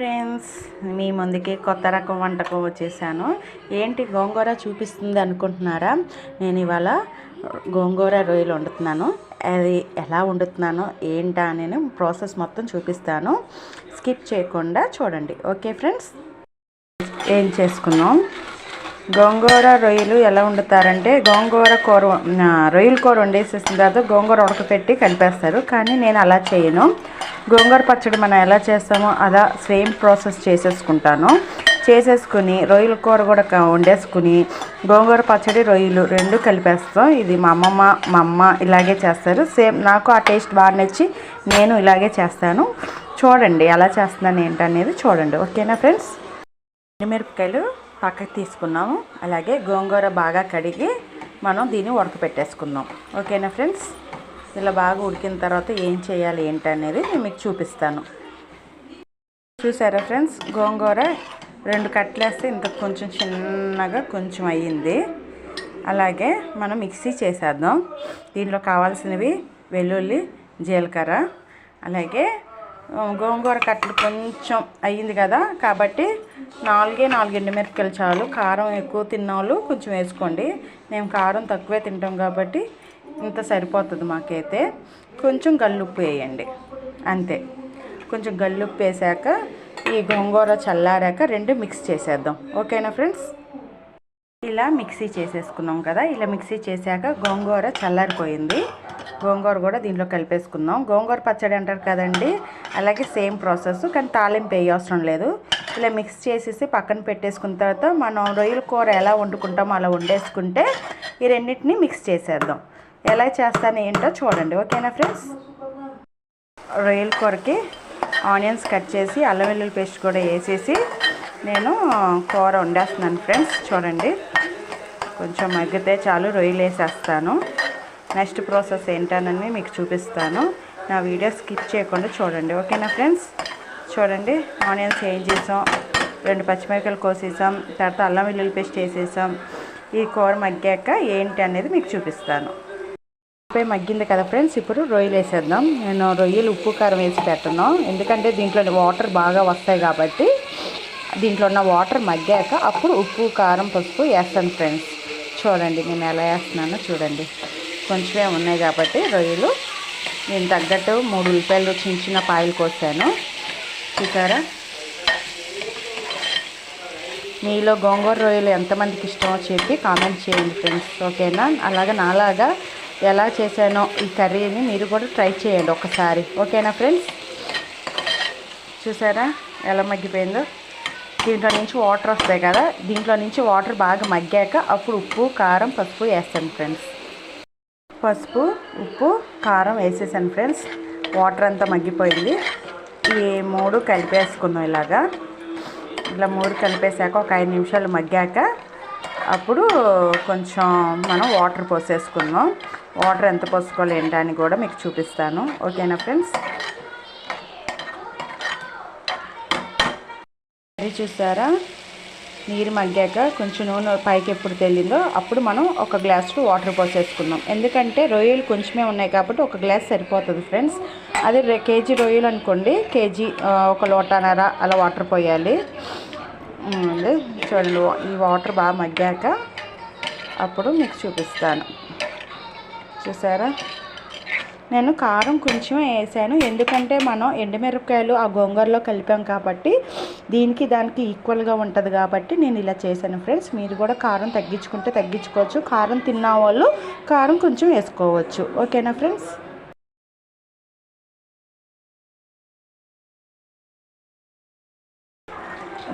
Friends మీ ముందుకి కొత్త రకం వంటకం వచ్చేసాను. ఏంటి గోంగూర చూపిస్తుంది అనుకుంటున్నారా? నేను ఇవాళ గోంగూర రొయ్యలు వండుతున్నాను. అది ఎలా వండుతున్నానో ఏంటా అని ప్రాసెస్ మొత్తం చూపిస్తాను. స్కిప్ చేయకుండా చూడండి. Okay friends? ఏం చేసుకున్నాం? గోంగూర రొయ్యలు ఎలా వండుతారంటే గోంగూర కూర రొయ్యల కూర వండేసేసిన తర్వాత గోంగూర ఉడకపెట్టి కలిపేస్తారు. కానీ నేను అలా చేయను. గోంగూర పచ్చడి మనం ఎలా చేస్తామో అలా సేమ్ ప్రాసెస్ చేసేసుకుంటాను. చేసేసుకుని రొయ్యల కూర కూడా వండేసుకుని గోంగూర పచ్చడి రొయ్యలు రెండు కలిపేస్తాం. ఇది మా అమ్మమ్మ మా అమ్మ ఇలాగే చేస్తారు. సేమ్ నాకు ఆ టేస్ట్ బాగా నచ్చి నేను ఇలాగే చేస్తాను. చూడండి ఎలా చేస్తున్నాను ఏంటనేది చూడండి. ఓకేనా ఫ్రెండ్స్? మిరపకాయలు పక్కకి తీసుకున్నాము. అలాగే గోంగూర బాగా కడిగి మనం దీన్ని ఉడకపెట్టేసుకుందాం ఓకేనా ఫ్రెండ్స్? ఇలా బాగా ఉడికిన తర్వాత ఏం చేయాలి ఏంటనేది నేను మీకు చూపిస్తాను. చూసారా ఫ్రెండ్స్? గోంగూర రెండు కట్లేస్తే ఇంత కొంచెం చిన్నగా కొంచెం అయ్యింది. అలాగే మనం మిక్సీ చేసేద్దాం. దీంట్లో కావాల్సినవి వెల్లుల్లి జీలకర్ర అలాగే గోంగూర కట్టలు కొంచెం అయ్యింది కదా కాబట్టి నాలుగే నాలుగు ఎండుమిరపకాయలు చాలు. కారం ఎక్కువ తిన్నవాళ్ళు కొంచెం వేసుకోండి. మేము కారం తక్కువే తింటాం కాబట్టి ఇంత సరిపోతుంది మాకైతే. కొంచెం గల్లుప్పు వేయండి. అంతే. కొంచెం గల్లుప్పు వేసాక ఈ గోంగూర చల్లారాక రెండు మిక్స్ చేసేద్దాం. ఓకేనా ఫ్రెండ్స్? ఇలా మిక్సీ చేసేసుకున్నాం కదా ఇలా మిక్సీ చేశాక గోంగూర చల్లారిపోయింది. గోంగూర కూడా దీంట్లో కలిపేసుకుందాం. గోంగూర పచ్చడి అంటారు కదండి? అలాగే సేమ్ ప్రాసెస్ కానీ తాలింపు వేయవసరం లేదు. ఇలా మిక్స్ చేసేసి పక్కన పెట్టేసుకున్న తర్వాత మనం రొయ్యల కూర ఎలా వండుకుంటామో అలా వండేసుకుంటే ఈ రెండింటిని మిక్స్ చేసేద్దాం. ఎలా చేస్తాను ఏంటో చూడండి. ఓకేనా ఫ్రెండ్స్? రొయ్యల కూరకి ఆనియన్స్ కట్ చేసి అల్లం వెల్లుల్లి పేస్ట్ కూడా వేసేసి నేను కూర వండేస్తున్నాను ఫ్రెండ్స్. చూడండి. కొంచెం మగ్గితే చాలు రొయ్యలు వేసేస్తాను. నెక్స్ట్ ప్రాసెస్ ఏంటనని మీకు చూపిస్తాను. నా వీడియో స్కిప్ చేయకుండా చూడండి. ఓకేనా ఫ్రెండ్స్? చూడండి. ఆనియన్స్ ఏం చేసాం. రెండు పచ్చిమిరపకాయలు కోసేసాం. తర్వాత అల్లం వెల్లుల్లి పేస్ట్ వేసేసాం ఈ కూర మగ్గాక ఏంటి అనేది మీకు చూపిస్తాను. ఉప్పు మగ్గింది కదా ఫ్రెండ్స్? ఇప్పుడు రొయ్యలు వేసేద్దాం. నేను రొయ్యలు ఉప్పు కారం వేసి పెట్టను ఎందుకంటే దీంట్లో వాటర్ బాగా వస్తాయి కాబట్టి దీంట్లో ఉన్న వాటర్ మగ్గాక అప్పుడు ఉప్పు కారం పసుపు వేస్తాను ఫ్రెండ్స్. చూడండి నేను ఎలా వేస్తున్నానో చూడండి. కొంచెమే ఉన్నాయి కాబట్టి రొయ్యలు. నేను తగ్గట్టు మూడు ఉల్లిపాయలు చిన్న చిన్న పాయలు కోసాను. చూసారా? మీలో గోంగూర రొయ్యలు ఎంతమందికి ఇష్టమో చెప్పి కామెంట్ చేయండి ఫ్రెండ్స్ ఓకేనా? అలాగే నాలాగా ఎలా చేశానో ఈ కర్రీని మీరు కూడా ట్రై చేయండి ఒకసారి ఓకేనా ఫ్రెండ్స్? చూసారా? ఎలా మగ్గిపోయిందో? దీంట్లో నుంచి వాటర్ వస్తాయి కదా దీంట్లో నుంచి వాటర్ బాగా మగ్గాక అప్పుడు ఉప్పు కారం పసుపు వేస్తాను ఫ్రెండ్స్. పసుపు ఉప్పు కారం వేసేసాను ఫ్రెండ్స్. వాటర్ అంతా మగ్గిపోయింది. ఈ మూడు కలిపేసుకుందాం ఇలాగా. ఇలా మూడు కలిపేసాక ఒక ఐదు నిమిషాలు మగ్గాక అప్పుడు కొంచెం మనం వాటర్ పోసేసుకుందాం. వాటర్ ఎంత పోసుకోవాలి ఏంటని కూడా మీకు చూపిస్తాను. ఓకేనా ఫ్రెండ్స్? అది చూసారా? నీరు మగ్గాక కొంచెం నూనె పైకి ఎప్పుడు తేలిందో అప్పుడు మనం ఒక గ్లాసు వాటర్ పోసేసుకుందాం. ఎందుకంటే రొయ్యలు కొంచెమే ఉన్నాయి కాబట్టి ఒక గ్లాస్ సరిపోతుంది ఫ్రెండ్స్ అదే కేజీ రొయ్యలు అనుకోండి కేజీ ఒక లోటానర అలా వాటర్ పోయాలి. చూడండి ఈ వాటర్ బాగా మగ్గాక అప్పుడు మీకు చూపిస్తాను. చూసారా? నేను కారం కొంచెమే వేసాను. ఎందుకంటే మనం ఎండుమిరపకాయలు ఆ గోంగూరలో కలిపాం కాబట్టి దీనికి దానికి ఈక్వల్గా ఉంటుంది కాబట్టి నేను ఇలా చేశాను ఫ్రెండ్స్. మీరు కూడా కారం తగ్గించుకుంటే తగ్గించుకోవచ్చు. కారం తిన్న వాళ్ళు కారం కొంచెం వేసుకోవచ్చు. ఓకేనా ఫ్రెండ్స్?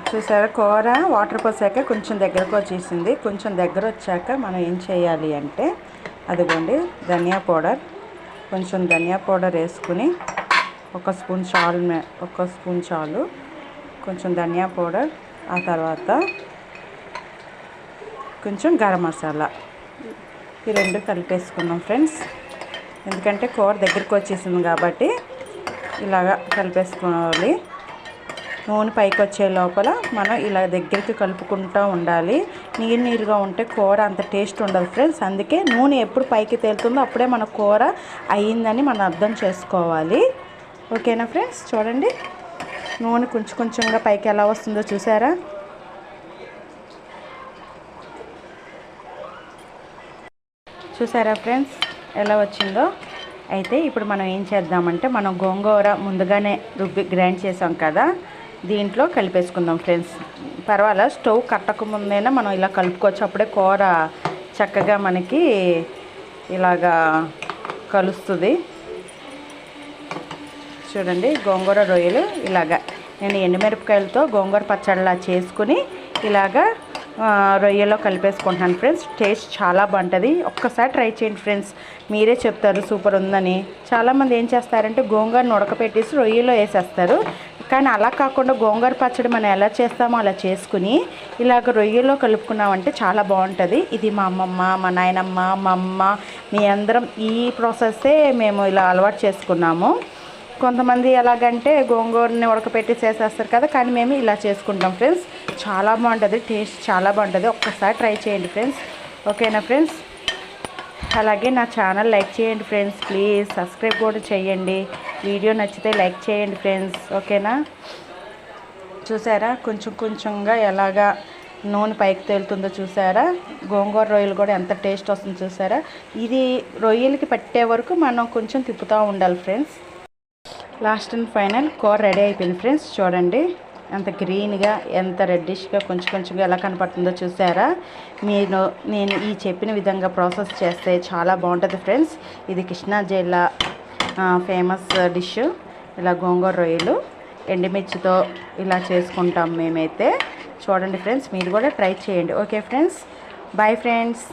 చూసారా? కూర వాటర్ పోసాక కొంచెం దగ్గరకు వచ్చేసింది. కొంచెం దగ్గర వచ్చాక మనం ఏం చేయాలి అంటే అదిగోండి ధనియా పౌడర్ కొంచెం ధనియా పౌడర్ వేసుకుని ఒక స్పూన్ చాలు ఒక స్పూన్ చాలు కొంచెం ధనియా పౌడర్ ఆ తర్వాత కొంచెం గరం మసాలా. ఈ రెండు కలిపేసుకున్నాం ఫ్రెండ్స్. ఎందుకంటే కూర దగ్గరికి వచ్చేసింది కాబట్టి ఇలాగా కలిపేసుకోవాలి. నూనె పైకి వచ్చే లోపల మనం ఇలా దగ్గరికి కలుపుకుంటూ ఉండాలి. నీరు నీరుగా ఉంటే కూర అంత టేస్ట్ ఉండదు ఫ్రెండ్స్. అందుకే నూనె ఎప్పుడు పైకి తేలుతుందో అప్పుడే మన కూర అయ్యిందని మనం అర్థం చేసుకోవాలి. ఓకేనా ఫ్రెండ్స్? చూడండి. నూనె కొంచెం కొంచెంగా పైకి ఎలా వస్తుందో చూసారా? చూసారా ఫ్రెండ్స్? ఎలా వచ్చిందో? అయితే ఇప్పుడు మనం ఏం చేద్దామంటే మనం గోంగూర ముందుగానే రుబ్బి గ్రైండ్ చేసాం కదా. దీంట్లో కలిపేసుకుందాం ఫ్రెండ్స్. పర్వాలా స్టవ్ కట్టకముందైనా మనం ఇలా కలుపుకోవచ్చు. అప్పుడే కూర చక్కగా మనకి ఇలాగా కలుస్తుంది. చూడండి గోంగూర రొయ్యలు ఇలాగా. నేను ఎండుమిరపకాయలతో గోంగూర పచ్చడిలా చేసుకుని ఇలాగా రొయ్యలో కలిపేసుకుంటున్నాను ఫ్రెండ్స్. టేస్ట్ చాలా బాగుంటుంది. ఒక్కసారి ట్రై చేయండి ఫ్రెండ్స్. మీరే చెప్తారు సూపర్ ఉందని. చాలామంది ఏం చేస్తారంటే గోంగూరను ఉడకపెట్టేసి రొయ్యలో వేసేస్తారు. కానీ అలా కాకుండా గోంగూర పచ్చడి మనం ఎలా చేస్తామో అలా చేసుకుని ఇలాగ రొయ్యలో కలుపుకున్నామంటే చాలా బాగుంటుంది. ఇది మా అమ్మమ్మ మా నాయనమ్మ మా అమ్మ మీ అందరం ఈ ప్రాసెస్సే మేము ఇలా అలవాటు చేసుకున్నాము. కొంతమంది ఎలాగంటే గోంగూరని ఉడకపెట్టి చేసేస్తారు కదా కానీ మేము ఇలా చేసుకుంటాం ఫ్రెండ్స్. చాలా బాగుంటుంది టేస్ట్ చాలా బాగుంటుంది. ఒక్కసారి ట్రై చేయండి ఫ్రెండ్స్. ఓకేనా ఫ్రెండ్స్? అలాగే నా ఛానల్ లైక్ చేయండి ఫ్రెండ్స్ ప్లీజ్. సబ్స్క్రైబ్ కూడా చేయండి. వీడియో నచ్చితే లైక్ చేయండి ఫ్రెండ్స్ ఓకేనా? చూసారా? కొంచెం కొంచెంగా ఎలాగా నూనె పైకి తేలుతుందో చూసారా? గోంగూర రొయ్యలు కూడా ఎంత టేస్ట్ వస్తుందో చూసారా? ఇది రొయ్యలకి పట్టే వరకు మనం కొంచెం తిప్పుతూ ఉండాలి ఫ్రెండ్స్. లాస్ట్ అండ్ ఫైనల్ కూర రెడీ అయిపోయింది ఫ్రెండ్స్ చూడండి. ఎంత గ్రీన్గా ఎంత రెడ్డిష్గా కొంచెం కొంచెంగా ఎలా కనపడుతుందో చూసారా? మీరు నేను ఈ చెప్పిన విధంగా ప్రాసెస్ చేస్తే చాలా బాగుంటుంది ఫ్రెండ్స్. ఇది కృష్ణా జిల్లా ఫేమస్ డిష్ ఇలా గోంగూర రొయ్యలు ఎండుమిర్చితో ఇలా చేసుకుంటాం మేమైతే. చూడండి ఫ్రెండ్స్ మీరు కూడా ట్రై చేయండి. Okay friends bye friends